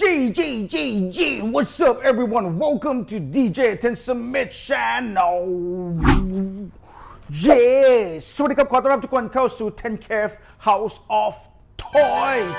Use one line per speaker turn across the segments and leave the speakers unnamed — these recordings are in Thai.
G G G G What's up everyone Welcome to DJ Ten Summit Channel เย้สวัสดีครับขอต้อนรับทุกคนเข้าสู่ Ten Cave House of Toys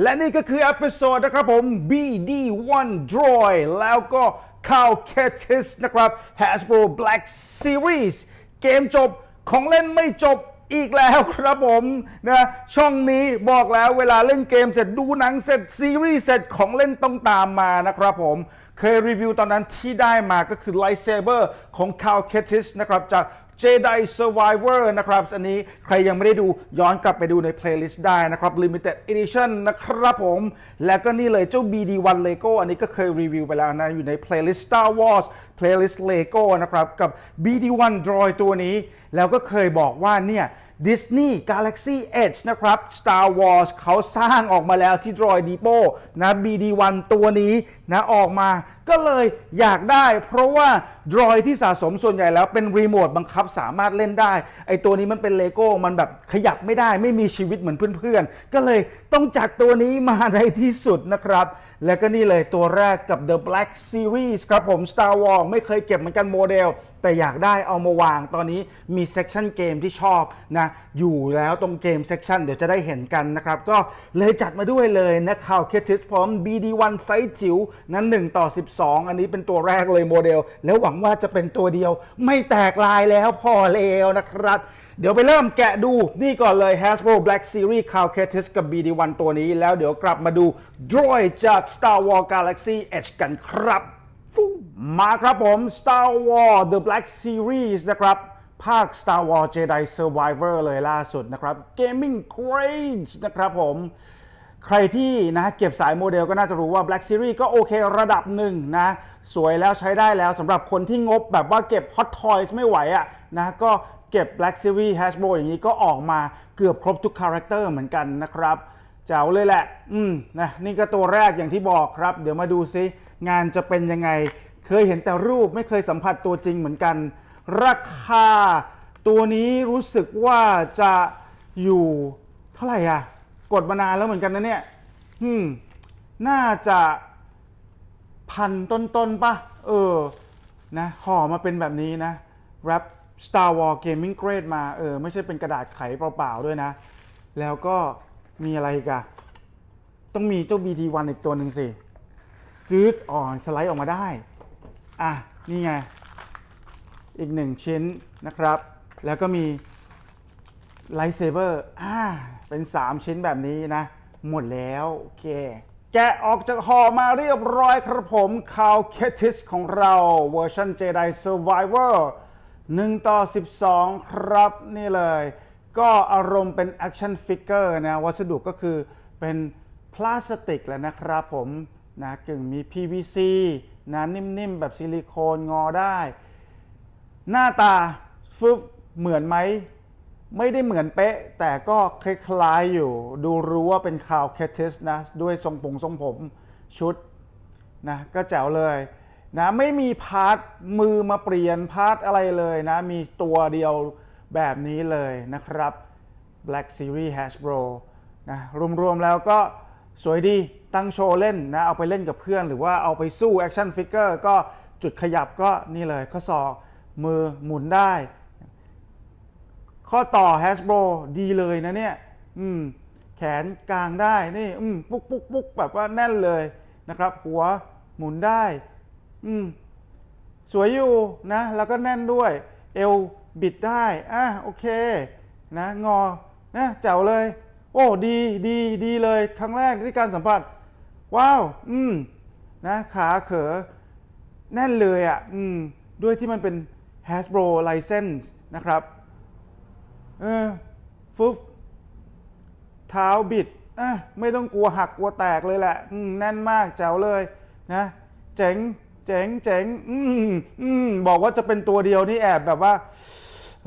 และนี่ก็คือ e p โซดนะครับผม BD1 Droid แล้วก็ Cow Catis นะครับ Hasbro Black Series เกมจบของเล่นไม่จบ อีกแล้วครับผมนะช่องนี้บอกแล้วเวลาเล่นเกมเสร็จดูหนังเสร็จซีรีส์เสร็จของเล่นต้องตามมานะครับผม เคยรีวิวตอนนั้นที่ได้มาก็คือไลท์เซเบอร์ของ Cal Kestis นะครับจาก Jedi Survivor นะครับ อันนี้ใครยังไม่ได้ดูย้อนกลับไปดูใน playlist ได้นะครับ Limited Edition นะครับผม และก็นี่เลยเจ้า BD1 Lego อันนี้ก็เคยรีวิวไปแล้วนะ อยู่ใน playlist Star Wars playlist Lego นะครับ กับ BD1 Droid ตัวนี้ แล้วก็เคยบอกว่าเนี่ย Disney Galaxy Edge นะครับ Star Wars เขาสร้างออกมาแล้วที่ Droid Depot นะ BD1 ตัวนี้นะออกมา ก็เลยอยากได้ เพราะว่า Droid ที่สะสมส่วนใหญ่แล้วเป็นรีโมทบังคับสามารถเล่นได้ ไอตัวนี้มันเป็นเลโก้มันแบบขยับไม่ได้ ไม่มีชีวิตเหมือนเพื่อนๆ ก็เลยต้องจัดตัวนี้มาในที่สุดนะครับ และก็นี่เลยตัวแรกกับ The Black Series ครับผม Star Wars ไม่เคยเก็บเหมือนกันโมเดล แต่อยากได้เอามาวางตอนนี้มีเซ c ชันเกมที่ชอบนะอยู่แล้วตรงเกมเซ c ชันเดี๋ยวจะได้เห็นกันนะครับ ก็เลยจัดมาด้วยเลยนะข่าวเคทิสพร้อม BD1 ไซส์จิ๋วนั้น1ต่อ12อันนี้เป็นตัวแรกเลยโมเดล แล้วหวังว่าจะเป็นตัวเดียว ไม่แตกลายแล้วพอแล้วนะครับ เดี๋ยวไปเริ่มแกะดูนี่ก่อนเลย Hasbro Black Series c o w c a t i s กับ BD1 ตัวนี้ แล้วเดี๋ยวกลับมาดู Droid จาก Star Wars Galaxy Edge กันครับมาครับผม Star Wars The Black Series นะครับภาค Star Wars Jedi Survivor เลยล่าสุดนะครับ Gaming Grades นะครับผม ใครที่นะเก็บสายโมเดลก็น่าจะรู้ว่า Black Series ก็โอเคระดับหนึ่งนะ สวยแล้วใช้ได้แล้วสำหรับคนที่งบแบบว่าเก็บ Hot Toys ไม่ไหวอะนะก็เก็บ Black Series Hasbro อย่างนี้ก็ออกมาเกือบครบทุกคาแรคเตอร์เหมือนกันนะครับเจ๋วเลยแหละ อืม นะ นี่ก็ตัวแรกอย่างที่บอกครับ เดี๋ยวมาดูซิ งานจะเป็นยังไง เคยเห็นแต่รูปไม่เคยสัมผัสตัวจริงเหมือนกัน ราคาตัวนี้รู้สึกว่าจะอยู่เท่าไหร่อะ กดมานานแล้วเหมือนกันนะเนี่ยอืมน่าจะพันต้นๆปะเออ นะห่อมาเป็นแบบนี้นะ wrap Star Wars Gaming Grade มา เออ ไม่ใช่เป็นกระดาษไขเปล่าๆด้วยนะ แล้วก็มีอะไรกันต้องมีเจ้า BT1 อีกตัวหนึ่งสิ จืดอ่อนสไลด์ออกมาได้ อะ นี่ไง อีกหนึ่งชิ้นนะครับ แล้วก็มี ไลท์เซเบอร์อ่าเป็น 3 ชิ้นแบบนี้นะ หมดแล้วโอเค แกะออกจากห่อมาเรียบร้อยครับผมคาวเคทิสของเราเวอร์ชัน Jedi Survivor 1ต่อ 12 ครับนี่เลย ก็อารมณ์เป็นแอคชั่นฟิกเกอร์นะ วัสดุก็คือเป็นพลาสติกแล้วนะครับผมนะกึ่งมี PVC นะนิ่มๆ แบบซิลิโคนงอได้ หน้าตาฟึบเหมือนไหม ไม่ได้เหมือนเป๊ะ แต่ก็คล้ายๆอยู่ ดูรู้ว่าเป็นคาวแคทิสนะ ด้วยทรงผมทรงผมชุดนะก็แจ๋วเลยนะไม่มีพาร์ทมือมาเปลี่ยนพาร์ทอะไรเลยนะ มีตัวเดียวแบบนี้เลยนะครับ Black Series Hasbro นะรวมๆแล้วก็สวยดีตั้งโชว์เล่นนะ เอาไปเล่นกับเพื่อน หรือว่าเอาไปสู้แอคชั่นฟิกเกอร์ก็จุดขยับก็นี่เลยข้อศอกมือหมุนได้ ข้อต่อ Hasbro ดีเลยนะเนี่ย อืม แขนกลางได้นี่ อืม ปุ๊กปุ๊กปุ๊กแบบว่าแน่นเลยนะครับ หัวหมุนได้ อืม สวยอยู่นะ แล้วก็แน่นด้วย เอวบิดได้ อะ โอเค นะ งอ นะแจ๋วเลย โอ้ ดี ดี ดีเลย ครั้งแรกที่การสัมผัส ว้าว อืม นะ ขาเขอ แน่นเลยอะ อืม ด้วยที่มันเป็น Hasbro license นะครับ ออฟึบเท้าบิดอะไม่ต้องกลัวหักกลัวแตกเลยแหละอืแน่นมากแจ๋วเลยนะ เจ๋งเจ๋งเจ๋งอืมอืมบอกว่าจะเป็นตัวเดียวนี่แอบแบบว่า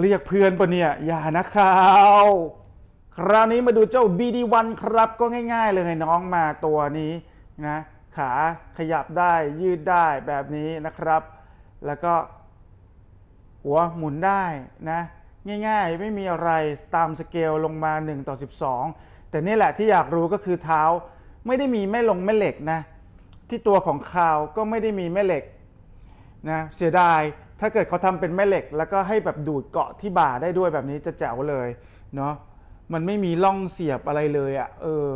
เรียกเพื่อนปะเนี่ย อย่านะครับคราวนี้มาดูเจ้า BD1 ครับก็ง่าย ๆ เลยน้องมาตัวนี้นะขาขยับได้ยืดได้แบบนี้นะครับ แล้วก็ หัวหมุนได้นะ ง่ายๆ ไม่มีอะไรตามสเกลลงมา 1 ต่อ 12 แต่นี่แหละที่อยากรู้ก็คือเท้า ไม่ได้มีแม่ลงแม่เหล็กนะ ที่ตัวของคาวก็ไม่ได้มีแม่เหล็กนะเสียดายถ้าเกิดเขาทำเป็นแม่เหล็ก แล้วก็ให้แบบดูดเกาะที่บ่าได้ด้วยแบบนี้จะแจ๋วเลยเนาะมันไม่มีร่องเสียบอะไรเลยอะ่ะเออ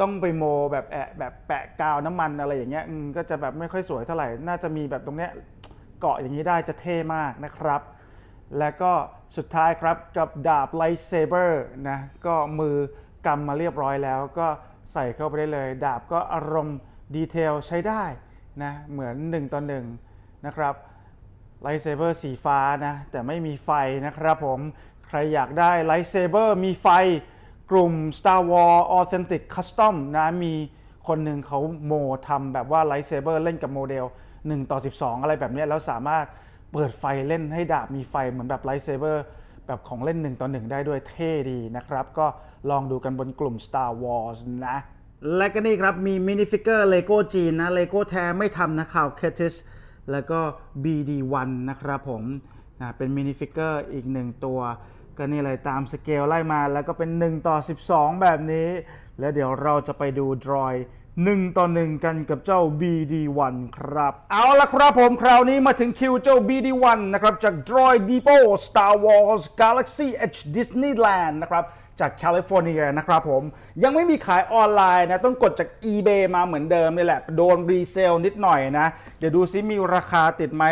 ต้องไปโมแบบแอะแบบแปะกาวน้ำมันอะไรอย่างเงี้ยก็จะแบบไม่ค่อยสวยเท่าไหร่ น่าจะมีแบบตรงเนี้ยเกาะอย่างนี้ได้จะเท่มากนะครับ และก็สุดท้ายครับกับดาบไลท์เซเบอร์นะก็มือกำมาเรียบร้อยแล้ว ก็ใส่เข้าไปได้เลย ดาบก็อารมณ์ดีเทลใช้ได้นะเหมือน 1ต่อ1นะครับไลท์เซเบอร์สีฟ้านะแต่ไม่มีไฟนะครับผม ใครอยากได้ไลท์เซเบอร์มีไฟกลุ่ม Star Wars Authentic Custom นะมีคนหนึ่งเขาโมทำแบบว่าไลท์เซเบอร์เล่นกับโมเดล 1 ต่อ 12 อะไรแบบนี้แล้วสามารถ เปิดไฟเล่นให้ดาบมีไฟเหมือนแบบไลท์เซเบอร์แบบของเล่น1ต่อ1ได้ด้วยเท่ดีนะครับ ก็ลองดูกันบนกลุ่ม Star Wars นะ และก็นี่ครับมีมินิฟิกเกอร์เลโก้จีนนะเลโก้แท้ไม่ทำนะข่าวเคทิสแล้วก็ BD1 นะครับผมนะเป็นมินิฟิกเกอร์อีกหนึ่งตัว ก็นี่เลยตามสเกลไล่มาแล้วก็เป็น 1 ต่อ 12 แบบนี้ แล้วเดี๋ยวเราจะไปดูดรอย 1 ต่อ 1 กันกับเจ้า BD1 ครับ เอาละครับผมคราวนี้มาถึงคิวเจ้า BD1 นะครับจาก Droid Depot Star Wars Galaxy Edge Disneyland นะครับจากแคลิฟอร์เนียนะครับผมยังไม่มีขายออนไลน์นะ ต้องกดจาก eBay มาเหมือนเดิมนี่แหละ โดนรีเซลนิดหน่อยนะ เดี๋ยวดูซิมีราคาติดไหม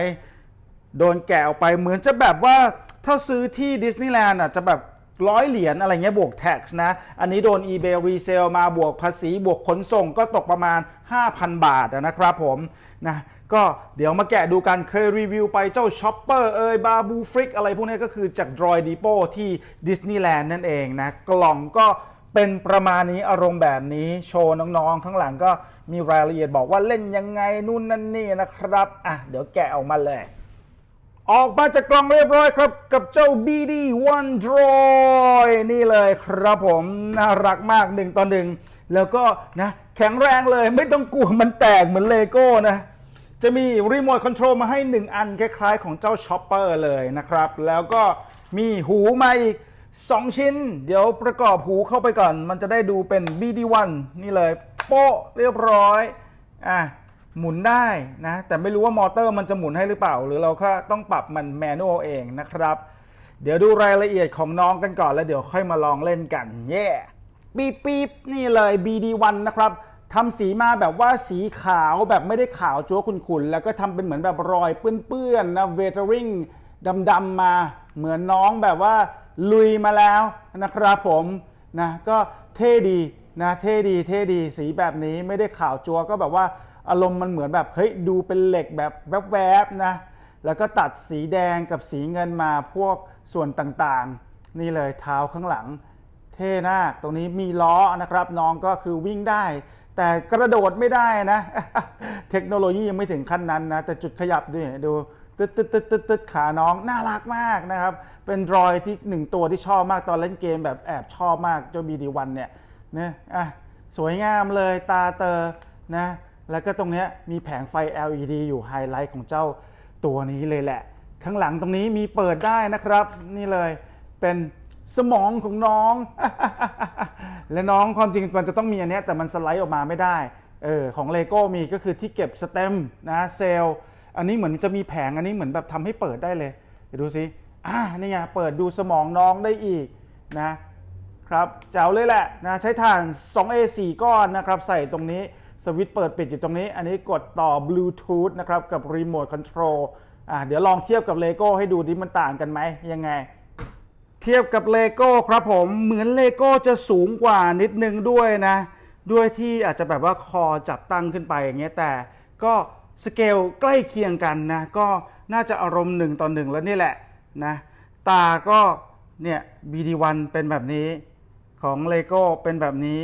โดนแกะออกไปเหมือนจะแบบว่าถ้าซื้อที่ดิสนีย์แลนด์อะจะแบบ ร้อยเหรียญอะไรเงี้ยบวกแท็กนะ อันนี้โดน eBay resale มาบวกภาษีบวกขนส่งก็ตกประมาณ 5,000 บาทนะครับผมนะก็เดี๋ยวมาแกะดูกันเคยรีวิวไปเจ้าช็อปเปอร์เอยบาบูฟริกอะไรพวกนี้ก็คือจาก Droid Depot ที่ดิสนีย์แลนด์นั่นเองนะ กล่องก็เป็นประมาณนี้อารมณ์แบบนี้โชว์น้องๆ ข้างหลังก็มีรายละเอียดบอกว่าเล่นยังไงนู่นนั่นนี่นะครับ อะ เดี๋ยวแกะออกมาเลย ออกมาจากกล่องเรียบร้อยครับ กับเจ้า BD1 Droid นี่เลยครับผมน่ารักมากหนึ่งต่อหนึ่งแล้วก็นะแข็งแรงเลยไม่ต้องกลัวมันแตกเหมือนเลโก้นะ จะมีรีโมทคอนโทรลมาให้ 1 อันคล้ายๆ ของเจ้าช็อปเปอร์เลยนะครับ แล้วก็มีหูมาอีก 2 ชิ้น เดี๋ยวประกอบหูเข้าไปก่อน มันจะได้ดูเป็น BD1 นี่เลย โป๊ะเรียบร้อยอะ หมุนได้นะ แต่ไม่รู้ว่ามอเตอร์มันจะหมุนให้หรือเปล่า หรือเราแค่ต้องปรับมันแมนนวลเองนะครับ เดี๋ยวดูรายละเอียดของน้องกันก่อนแล้วเดี๋ยวค่อยมาลองเล่นกันเย่ปี๊บปี๊บนี่เลย BD1 นะครับทำสีมาแบบว่าสีขาวแบบไม่ได้ขาวจั๊วขุ่นๆ แล้วก็ทำเป็นเหมือนแบบรอยเปื้อนๆนะเวเทอริงดำๆมา เหมือนน้องแบบว่าลุยมาแล้วนะครับผมนะก็เท่ดีนะเท่ดีเท่ดีสีแบบนี้ไม่ได้ขาวจัวก็แบบว่า อารมณ์มันเหมือนแบบเฮ้ยดูเป็นเหล็กแบบแวบๆนะแล้วก็ตัดสีแดงกับสีเงินมาพวกส่วนต่างๆ นี่เลยเท้าข้างหลัง เท่มาตรงนี้มีล้อนะครับ น้องก็คือวิ่งได้ แต่กระโดดไม่ได้นะ เทคโนโลยียังไม่ถึงขั้นนั้นนะ แต่จุดขยับดิดูตึ๊ดตึ๊ดตึ๊ดตึ๊ดตึ๊ดขาน้องน่ารักมากนะครับ เป็นดรอยที่หนึ่งตัวที่ชอบมากตอนเล่นเกมแบบแอบชอบมากเจ้า BD1 เนี่ยนะอะสวยงามเลยตาเตอนะ แล้วก็ตรงนี้มีแผงไฟ LED อยู่ไฮไลท์ของเจ้าตัวนี้เลยแหละ ข้างหลังตรงนี้มีเปิดได้นะครับ นี่เลยเป็นสมองของน้อง และน้องความจริงมันจะต้องมีอันนี้แต่มันสไลด์ออกมาไม่ได้เออของเลโก้มีก็คือที่เก็บสเต็มนะเซลล์อันนี้เหมือนจะมีแผงอันนี้เหมือนแบบทำให้เปิดได้เลยเดี๋ยวดูสิอ่านี่ไงเปิดดูสมองน้องได้อีกนะครับเจ๋วเลยแหละนะใช้ถ่าน 2A 4 ก้อนนะครับ ใส่ตรงนี้ สวิตช์เปิดปิดอยู่ตรงนี้ อันนี้กดต่อบลูทูธนะครับกับรีโมทคอนโทรลอ่าเดี๋ยวลองเทียบกับเลโก้ให้ดูดิมันต่างกันไหมยังไง เทียบกับเลโก้ครับผมเหมือนเลโก้จะสูงกว่านิดนึงด้วยนะ ด้วยที่อาจจะแบบว่าคอจับตั้งขึ้นไปอย่างเงี้ยแต่ก็สเกลใกล้เคียงกันนะ ก็น่าจะอารมณ์หนึ่งต่อหนึ่งแล้วนี่แหละนะตาก็เนี่ย BD1 เป็นแบบนี้ของเลโก้เป็นแบบนี้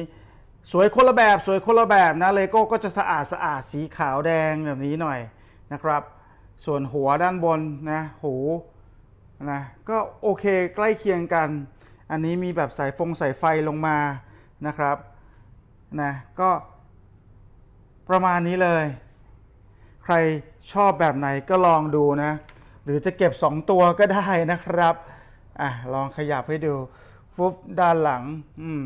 สวยคนละแบบสวยคนละแบบนะเลโก้ก็จะสะอาดสะอาดสีขาวแดงแบบนี้หน่อยนะครับ ส่วนหัวด้านบนนะหูนะก็โอเคใกล้เคียงกัน อันนี้มีแบบสายฟงสายไฟลงมานะครับนะก็ประมาณนี้เลย ใครชอบแบบไหนก็ลองดูนะ หรือจะเก็บ 2 ตัวก็ได้นะครับอะลองขยับให้ดูฟุบด้านหลัง อืม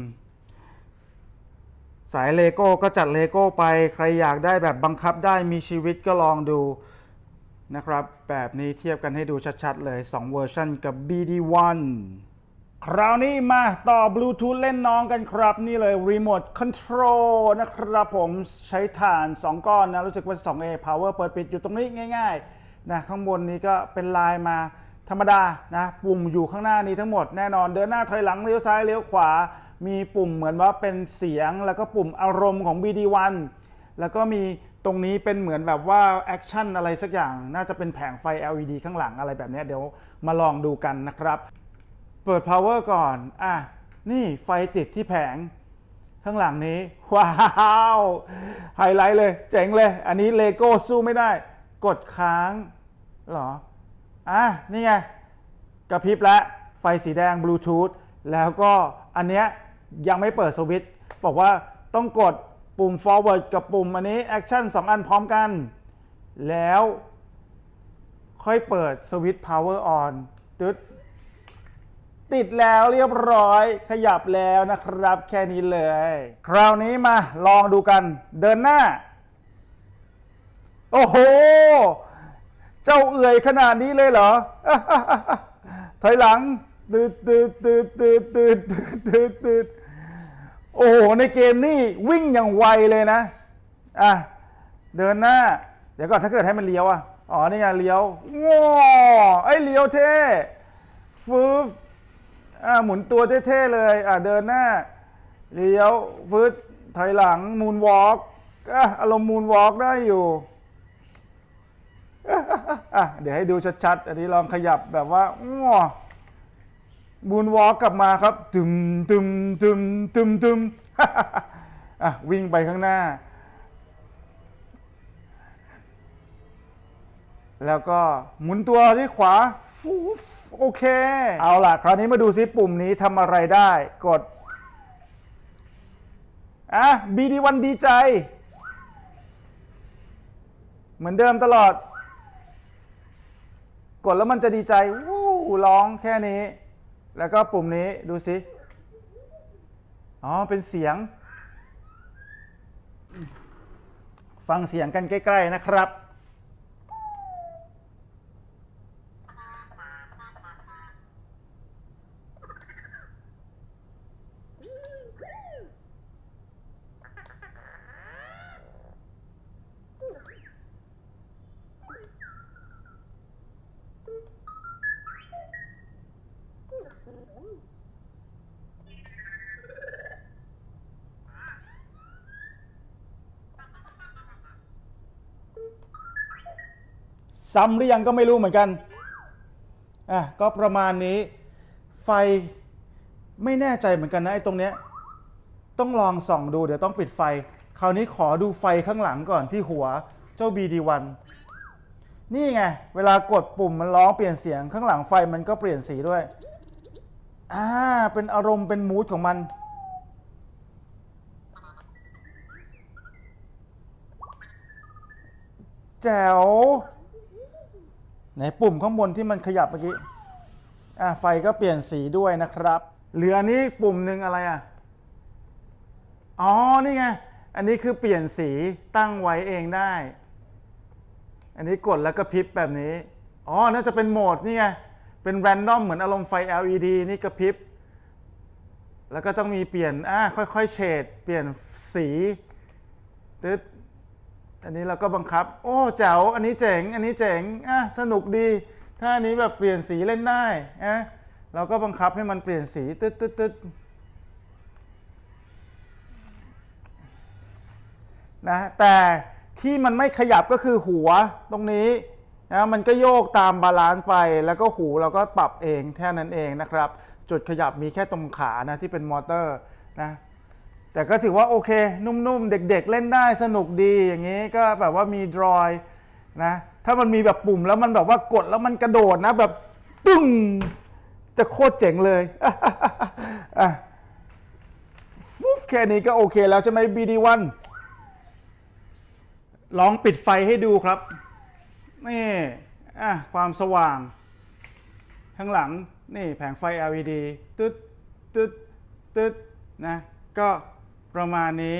สายเลโก้ก็จัดเลโก้ไปใครอยากได้แบบบังคับได้มีชีวิตก็ลองดูนะครับ แบบนี้เทียบกันให้ดูชัดๆ เลย 2 เวอร์ชันกับ BD1 คราวนี้มาต่อบลูทูธเล่นน้องกันครับ นี่เลยรีโมทคอนโทรลนะครับผมใช้ฐาน 2 ก้อนนะ รู้สึกว่า 2A power เปิดปิดอยู่ตรงนี้ง่ายๆนะข้างบนนี้ก็เป็นลายมาธรรมดานะปุ่มอยู่ข้างหน้านี้ทั้งหมดแน่นอนเดินหน้าถอยหลังเลี้ยวซ้ายเลี้ยวขวา มีปุ่มเหมือนว่าเป็นเสียง แล้วก็ปุ่มอารมณ์ของ BD1 แล้วก็มีตรงนี้เป็นเหมือนแบบว่าแอคชั่นอะไรสักอย่าง น่าจะเป็นแผงไฟ LED ข้างหลังอะไรแบบนี้เดี๋ยวมาลองดูกันนะครับ เปิด power ก่อน อะ นี่ไฟติดที่แผงข้างหลังนี้ ว้าวไฮไลท์เลย เจ๋งเลย อันนี้เลโก้สู้ไม่ได้ กดค้างหรอ อะ นี่ไง กระพริบแล้วไฟสีแดงบลูทูธแล้วก็อันเนี้ย ยังไม่เปิดสวิตช์บอกว่าต้องกดปุ่ม forward กับปุ่มอันนี้ action 2 อันพร้อมกัน แล้วค่อยเปิดสวิตช์ power on ตึ๊ดติดแล้วเรียบร้อยขยับแล้วนะครับ แค่นี้เลย คราวนี้มาลองดูกันเดินหน้า โอ้โห เจ้าเอื่อยขนาดนี้เลยเหรอ ถอยหลังตืดตืดตืดตืดตืดตืดตืด โอ้โห ในเกมนี่วิ่งอย่างไวเลยนะ อะ เดินหน้า เดี๋ยวก่อนถ้าเกิดให้มันเลี้ยวอะ อ๋อ นี่ไงเลี้ยวว้าไอ้เลี้ยวเท่ฟืบอ่าหมุนตัวเท่ๆเลย อ่าเดินหน้า เลี้ยวฟืดถอยหลังมูนวอล์กอะอารมณ์มูนวอล์กได้อยู่อะเดี๋ยวให้ดูชัดๆ อันนี้ลองขยับแบบว่าง้อ มูนวอล์กกลับมาครับตึมตึมตึมตึมตึมอะวิ่งไปข้างหน้า แล้วก็หมุนตัวที่ขวาฟูโอเค เอาล่ะ คราวนี้มาดูซิปุ่มนี้ทำอะไรได้กดอะ BD1 ดีใจ เหมือนเดิมตลอด กดแล้วมันจะดีใจวู้ร้องแค่นี้ แล้วก็ปุ่มนี้ดูสิ อ๋อ เป็นเสียง ฟังเสียงกันใกล้ ๆ นะครับ ซ้ำหรือยังก็ไม่รู้เหมือนกันอะก็ประมาณนี้ ไฟไม่แน่ใจเหมือนกันนะไอ้ตรงเนี้ยต้องลองส่องดูเดี๋ยวต้องปิดไฟ คราวนี้ขอดูไฟข้างหลังก่อนที่หัวเจ้า BD1 นี่ไง เวลากดปุ่มมันร้องเปลี่ยนเสียงข้างหลังไฟมันก็เปลี่ยนสีด้วยอ่าเป็นอารมณ์เป็นมูดของมันแจ๋ว ไหนปุ่มข้างบนที่มันขยับเมื่อกี้อะไฟก็เปลี่ยนสีด้วยนะครับ เหลือนี้ปุ่มหนึ่งอะไรอะ อ๋อ นี่ไง อันนี้คือเปลี่ยนสีตั้งไว้เองได้ อันนี้กดแล้วก็พริบแบบนี้ อ๋อ น่าจะเป็นโหมดนี่ไง เป็นแรนดอมเหมือนอารมณ์ไฟ LED นี่กระพริบ แล้วก็ต้องมีเปลี่ยน อ่าค่อยๆเฉด เปลี่ยนสีตึ๊ด อันนี้เราก็บังคับ โอ้แจ๋วอันนี้เจ๋ง อันนี้เจ๋งอะสนุกดี ถ้าอันนี้แบบเปลี่ยนสีเล่นได้อะเราก็บังคับให้มันเปลี่ยนสีตึ๊ดตึ๊ดตึ๊ดนะแต่ที่มันไม่ขยับก็คือหัวตรงนี้นะมันก็โยกตามบาลานซ์ไป แล้วก็หูเราก็ปรับเองแค่นั้นเองนะครับ จุดขยับมีแค่ตรงขานะที่เป็นมอเตอร์นะ แต่ก็ถือว่าโอเค นุ่มๆ เด็กๆ เล่นได้สนุกดีอย่างนี้ก็แบบว่ามีดรอยนะถ้ามันมีแบบปุ่มแล้วมันแบบว่ากดแล้วมันกระโดดนะแบบตึ้งจะโคตรเจ๋งเลยอะฟุ๊บแค่นี้ก็โอเคแล้วใช่ไหม BD1 ลองปิดไฟให้ดูครับนี่อะความสว่าง ข้างหลังนี่แผงไฟ LED ตึ๊ดตึ๊ดตึ๊ดนะก็ ประมาณนี้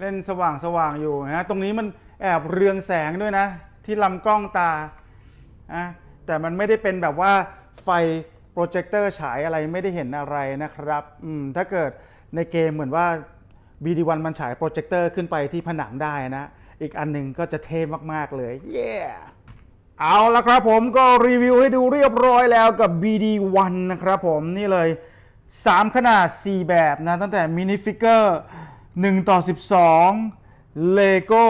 เล่นสว่างสว่างๆอยู่นะตรงนี้มันแอบเรืองแสงด้วยนะ ที่ลำกล้องตาอะแต่มันไม่ได้เป็นแบบว่าไฟโปรเจคเตอร์ฉายอะไรไม่ได้เห็นอะไรนะครับอืมถ้าเกิดในเกมเหมือนว่า BD1 มันฉายโปรเจคเตอร์ขึ้นไปที่ผนังได้นะ อีกอันหนึ่งก็จะเท่มาก ๆ เลย เย้เอาละครับผมก็รีวิวให้ดูเรียบร้อยแล้วกับ BD1 นะครับผมนี่เลย 3 ขนาด 4 แบบนะ ตั้งแต่มินิฟิกเกอร์1ต่อ 12 Lego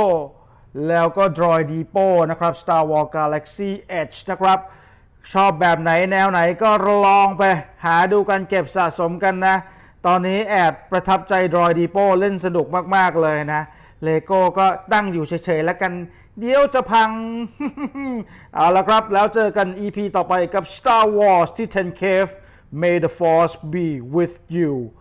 แล้วก็ Droid Depot นะครับ Star Wars Galaxy Edge นะครับ ชอบแบบไหนแนวไหนก็ลองไปหาดูกันเก็บสะสมกันนะ ตอนนี้แอบประทับใจ Droid Depot เล่นสนุกมาก ๆ เลยนะเลโก้ก็ตั้งอยู่เฉย ๆ แล้วกัน เดี๋ยวจะพัง เอาละครับ แล้วเจอกัน EP ต่อไปกับ Star Wars ที่ 10 Cave May the Force be with you